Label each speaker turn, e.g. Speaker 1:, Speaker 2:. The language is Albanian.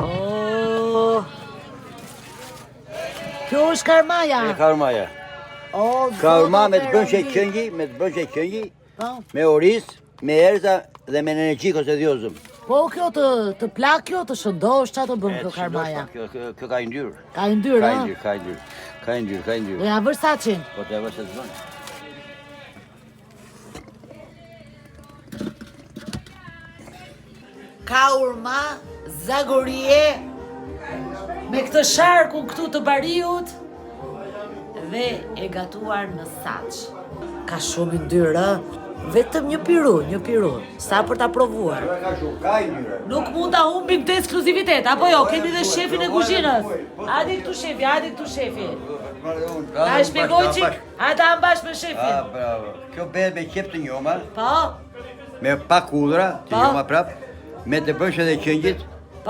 Speaker 1: Oh. Kjo është karmaja.
Speaker 2: E karmaja.
Speaker 1: O,
Speaker 2: Karma me të bën
Speaker 1: Perëndi.
Speaker 2: qenjë, me të bën qenjë,
Speaker 1: Po,
Speaker 2: me oriz, me erza dhe me energjik ose dhjozëm.
Speaker 1: po kjo të, të plak kjo, të shëndosh, qa të bën kjo karmaja?
Speaker 2: Kjo, kjo, ka i ndyrë.
Speaker 1: Ka i ndyrë,
Speaker 2: Ka i
Speaker 1: ha?
Speaker 2: ka i ndyrë. Ka i ndyrë, ka i
Speaker 1: Do
Speaker 2: ndyrë.
Speaker 1: ja vër saqin.
Speaker 2: Po të e vështë të bënë.
Speaker 1: Ka urma, zagorie, me këtë sharku këtu të bariut, dhe e gatuar në saq. Ka shumë i ndyrë, ë? vetëm një piru, një piru, sa për ta provuar. Nuk mund ta humbim të ekskluzivitet, apo jo, kemi dhe shefin e kuzhinës. Hajde këtu shefi, hajde këtu shefi. Ta shpjegoj qik, hajde ta mbash me
Speaker 2: Ah,
Speaker 1: shefin.
Speaker 2: bravo. Kjo bëhet me qep të njoma,
Speaker 1: Po,
Speaker 2: me pa kudra, të
Speaker 1: Pa.
Speaker 2: njoma prap, me të bësh edhe qenjit,